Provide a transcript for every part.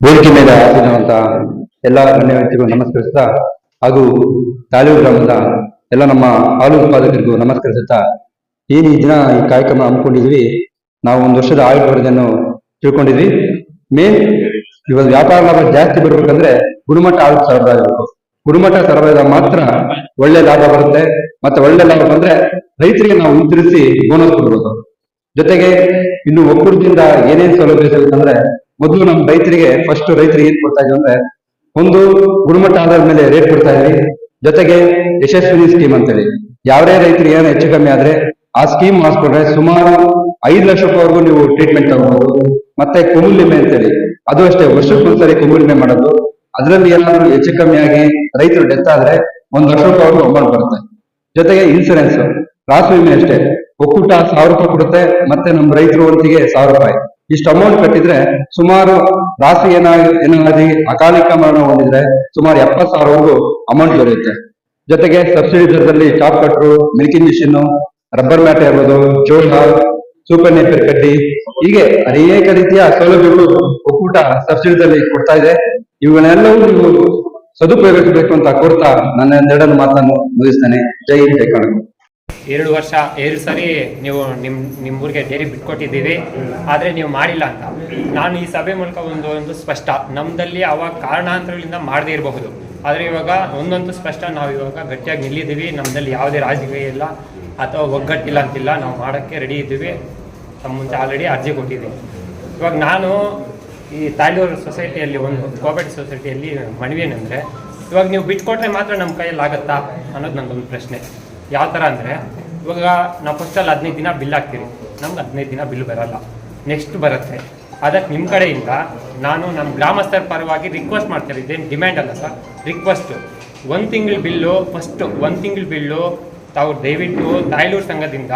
ವೇದಿಕೆ ಮೇಲೆ ಹಾಸಿರುವಂತ ಎಲ್ಲ ಗಣ್ಯ ವ್ಯಕ್ತಿಗಳು ನಮಸ್ಕರಿಸುತ್ತಾ ಹಾಗೂ ತಾಲೂಕು ಗ್ರಾಮದ ಎಲ್ಲ ನಮ್ಮ ಹಾಲು ಉತ್ಪಾದಕರಿಗೂ ನಮಸ್ಕರಿಸುತ್ತಾ ಈ ದಿನ ಈ ಕಾರ್ಯಕ್ರಮ ಹಮ್ಮಿಕೊಂಡಿದ್ವಿ ನಾವು ಒಂದು ವರ್ಷದ ಆಯುಧ ವರದಿಯನ್ನು ತಿಳ್ಕೊಂಡಿದ್ವಿ. ಮೇನ್ ಇವಾಗ ವ್ಯಾಪಾರ ಲಾಭ ಜಾಸ್ತಿ ಬರ್ಬೇಕಂದ್ರೆ ಗುಣಮಟ್ಟ ಹಾಲು ಬೇಕು ಗುಣಮಟ್ಟ ಸರಬರಾಜ ಮಾತ್ರ ಒಳ್ಳೆ ಲಾಭ ಬರುತ್ತೆ. ಮತ್ತೆ ಒಳ್ಳೆ ಲಾಭ ಬಂದ್ರೆ ರೈತರಿಗೆ ನಾವು ಉದ್ದರಿಸಿ ಬೋನಸ್ ಕೊಡ್ಬೋದು. ಜೊತೆಗೆ ಇನ್ನು ಒಕ್ಕೂಟದಿಂದ ಏನೇನ್ ಸೌಲಭ್ಯ ಸಿಗುತ್ತಂದ್ರೆ ಮೊದಲು ನಮ್ಮ ರೈತರಿಗೆ ಫಸ್ಟ್ ರೈತರಿಗೆ ಏನ್ ಕೊಡ್ತಾ ಇದ್ದೀವಿ ಅಂದ್ರೆ, ಒಂದು ಗುಣಮಟ್ಟ ಆಧಾರದ ಮೇಲೆ ರೇಟ್ ಕೊಡ್ತಾ ಇದ್ವಿ. ಜೊತೆಗೆ ಯಶಸ್ವಿನಿ ಸ್ಕೀಮ್ ಅಂತೇಳಿ. ಯಾವ್ದೇ ರೈತರಿಗೆ ಏನೋ ಹೆಚ್ಚು ಕಮ್ಮಿ ಆದ್ರೆ ಆ ಸ್ಕೀಮ್ ಮಾಡಿಸ್ಕೊಂಡ್ರೆ ಸುಮಾರು ಐದು ಲಕ್ಷ ರೂಪಾಯಿವರೆಗೂ ನೀವು ಟ್ರೀಟ್ಮೆಂಟ್ ತಗೋಬಹುದು. ಮತ್ತೆ ಕುಮುಲಿಮೆ ಅಂತೇಳಿ. ಅದು ಅಷ್ಟೇ, ವರ್ಷಕ್ಕೊಂದ್ಸರಿ ಕುಮುಲಿಮೆ ಮಾಡೋದು. ಅದರಲ್ಲಿ ಏನಾದ್ರು ಹೆಚ್ಚು ಕಮ್ಮಿ ಆಗಿ ರೈತರು ಡೆತ್ ಆದ್ರೆ ಒಂದ್ ಲಕ್ಷ ರೂಪಾಯಿವರೆಗೂ ಅಮೌಂಟ್ ಬರುತ್ತೆ. ಜೊತೆಗೆ ಇನ್ಸೂರೆನ್ಸ್ ರಾಸು ವಿಮೆ ಅಷ್ಟೇ. ಒಕ್ಕೂಟ ಸಾವಿರ ರೂಪಾಯಿ ಕೊಡುತ್ತೆ, ಮತ್ತೆ ನಮ್ಮ ರೈತರು ಒಂದಿಗೆ ಸಾವಿರ ರೂಪಾಯಿ. ಇಷ್ಟು ಅಮೌಂಟ್ ಕಟ್ಟಿದ್ರೆ ಸುಮಾರು ರಾಸಿ ಏನಾಗಿ ಅಕಾಲಿಕ ಮರಣ ಹೊಂದಿದ್ರೆ ಸುಮಾರು ಎಪ್ಪತ್ ಸಾವಿರವರೆಗೂ ಅಮೌಂಟ್ ದೊರೆಯುತ್ತೆ. ಜೊತೆಗೆ ಸಬ್ಸಿಡಿ ದರದಲ್ಲಿ chaff cutter milking machine rubber mat ಇರ್ಬೋದು, ಜೋಳ ಸೂಪರ್ ನೇಪರ್ ಕಡ್ಡಿ, ಹೀಗೆ ಅನೇಕ ರೀತಿಯ ಸೌಲಭ್ಯಗಳು ಒಕ್ಕೂಟ ಸಬ್ಸಿಡಿದಲ್ಲಿ ಕೊಡ್ತಾ ಇದೆ. ಇವುಗಳೆಲ್ಲವೂ ನೀವು ಸದುಪಯೋಗಿಸಬೇಕು ಅಂತ ಕೋರ್ತಾ ನನ್ನ ಎರಡನ್ನು ಮಾತನ್ನು ಮುಗಿಸ್ತೇನೆ. ಜೈ ಜೈ ಎರಡು ವರ್ಷ, ಎರಡು ಸರಿ ನೀವು ನಿಮ್ಮ ನಿಮ್ಮೂರಿಗೆ ಡೈರಿ ಬಿಟ್ಕೊಟ್ಟಿದ್ದೀವಿ, ಆದರೆ ನೀವು ಮಾಡಿಲ್ಲ ಅಂತ. ನಾನು ಈ ಸಭೆ ಮೂಲಕ ಒಂದು ಒಂದು ಸ್ಪಷ್ಟ ನಮ್ಮದಲ್ಲಿ ಅವಾಗ ಕಾರಣಾಂತರಗಳಿಂದ ಮಾಡದೇ ಇರಬಹುದು. ಆದರೆ ಇವಾಗ ಒಂದೊಂದು ಸ್ಪಷ್ಟ, ನಾವು ಇವಾಗ ಗಟ್ಟಿಯಾಗಿ ನಿಲ್ಲಿದ್ದೀವಿ ನಮ್ಮದಲ್ಲಿ ಯಾವುದೇ ರಾಜಕೀಯ ಇಲ್ಲ, ಅಥವಾ ಒಗ್ಗಟ್ಟಿಲ್ಲ ಅಂತಿಲ್ಲ, ನಾವು ಮಾಡೋಕ್ಕೆ ರೆಡಿ ಇದ್ದೀವಿ. ತಮ್ಮ ಮುಂಚೆ ಆಲ್ರೆಡಿ ಅರ್ಜಿ ಕೊಟ್ಟಿದ್ದೀವಿ ಇವಾಗ ನಾನು ಈ ತಾಯ್ಲೂರು ಸೊಸೈಟಿಯಲ್ಲಿ ಒಂದು ಕೋಆಪರೇಟಿವ್ ಸೊಸೈಟಿಯಲ್ಲಿ ಮನವಿ ಏನಂದರೆ ಇವಾಗ ನೀವು ಬಿಟ್ಕೊಟ್ರೆ ಮಾತ್ರ ನಮ್ಮ ಕೈಯಲ್ಲಿ ಆಗುತ್ತಾ ಅನ್ನೋದು ನಂದೊಂದು ಪ್ರಶ್ನೆ. ಯಾವ ಥರ ಅಂದರೆ ಇವಾಗ ನಾವು ಫಸ್ಟಲ್ಲಿ ಹದಿನೈದು ದಿನ ಬಿಲ್ ಹಾಕ್ತೀರಿ. ನಮ್ಗೆ ಹದಿನೈದು ದಿನ ಬಿಲ್ ಬರಲ್ಲ. ನೆಕ್ಸ್ಟ್ ಬರುತ್ತೆ. ಅದಕ್ಕೆ ನಿಮ್ಮ ಕಡೆಯಿಂದ ನಾನು ನಮ್ಮ ಗ್ರಾಮಸ್ಥರ ಪರವಾಗಿ ರಿಕ್ವೆಸ್ಟ್ ಮಾಡ್ತಾರೆ ಇದೇನು ಡಿಮ್ಯಾಂಡ್ ಅಲ್ಲ ಸರ್ ರಿಕ್ವೆಸ್ಟು ಒಂದು ತಿಂಗಳ ಬಿಲ್ಲು ಫಸ್ಟು ಒಂದು ತಿಂಗಳ ಬಿಲ್ಲು ತಾವು ದಯವಿಟ್ಟು ತಾಯ್ಲೂರು ಸಂಘದಿಂದ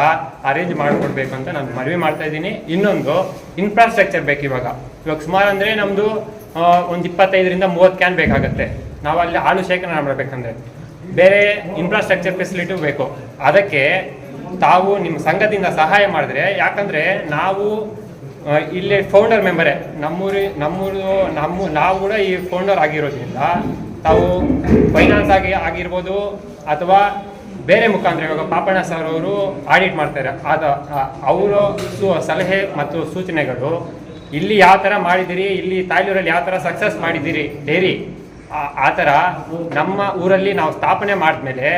ಅರೇಂಜ್ ಮಾಡಿಕೊಡ್ಬೇಕು ಅಂತ ನಾನು ಮನವಿ ಮಾಡ್ತಾ ಇದ್ದೀನಿ. ಇನ್ನೊಂದು ಇನ್ಫ್ರಾಸ್ಟ್ರಕ್ಚರ್ ಬೇಕು ಇವಾಗ. ಇವಾಗ ಸುಮಾರು ಅಂದರೆ ನಮ್ಮದು ಒಂದು ಇಪ್ಪತ್ತೈದರಿಂದ ಮೂವತ್ತು ಕ್ಯಾನ್ ಬೇಕಾಗುತ್ತೆ. ನಾವು ಅಲ್ಲಿ ಹಾಲು ಶೇಖರಣೆ ಮಾಡಬೇಕಂದ್ರೆ. ಬೇರೆ ಇನ್ಫ್ರಾಸ್ಟ್ರಕ್ಚರ್ ಫೆಸಿಲಿಟಿ ಬೇಕು, ಅದಕ್ಕೆ ತಾವು ನಿಮ್ಮ ಸಂಘದಿಂದ ಸಹಾಯ ಮಾಡಿದ್ರೆ, ಯಾಕಂದರೆ ನಾವು ಇಲ್ಲಿ ಫೌಂಡರ್ ಮೆಂಬರೇ ನಮ್ಮೂರಿ, ನಮ್ಮೂರು, ನಮ್ಮ, ನಾವು ಕೂಡ ಈ ಫೌಂಡರ್ ಆಗಿರೋದ್ರಿಂದ ತಾವು ಫೈನಾನ್ಸ್ ಆಗಿ ಆಗಿರ್ಬೋದು, ಅಥವಾ ಬೇರೆ ಮುಖಾಂತರ ಇವಾಗ ಪಾಪಣ್ಣ ಸರ್ ಅವರು ಆಡಿಟ್ ಮಾಡ್ತಾರೆ. ಆದ ಅವರ ಸು, ಸಲಹೆ ಮತ್ತು ಸೂಚನೆಗಳು, ಇಲ್ಲಿ ಯಾವ ಥರ ಮಾಡಿದ್ದೀರಿ, ಇಲ್ಲಿ ತಾಯ್ಲೂರಲ್ಲಿ ಯಾವ ಥರ ಸಕ್ಸಸ್ ಮಾಡಿದ್ದೀರಿ ಡೈರಿ ಆ- ಥರ ನಮ್ಮ ಊರಲ್ಲಿ ನಾವು ಸ್ಥಾಪನೆ ಮಾಡಿದ್ಮೇಲೆ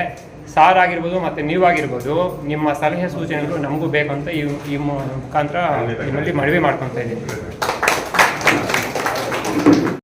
ಸಾರ್ ಆಗಿರ್ಬೋದು ಮತ್ತು ನೀವಾಗಿರ್ಬೋದು ನಿಮ್ಮ ಸಲಹೆ ಸೂಚನೆಗಳು ನಮಗೂ ಬೇಕು ಅಂತ ಈ ಈ ಮುಖಾಂತರ ನಿಮ್ಮಲ್ಲಿ ಮನವಿ ಮಾಡ್ಕೊತಾ ಇದ್ದೀನಿ.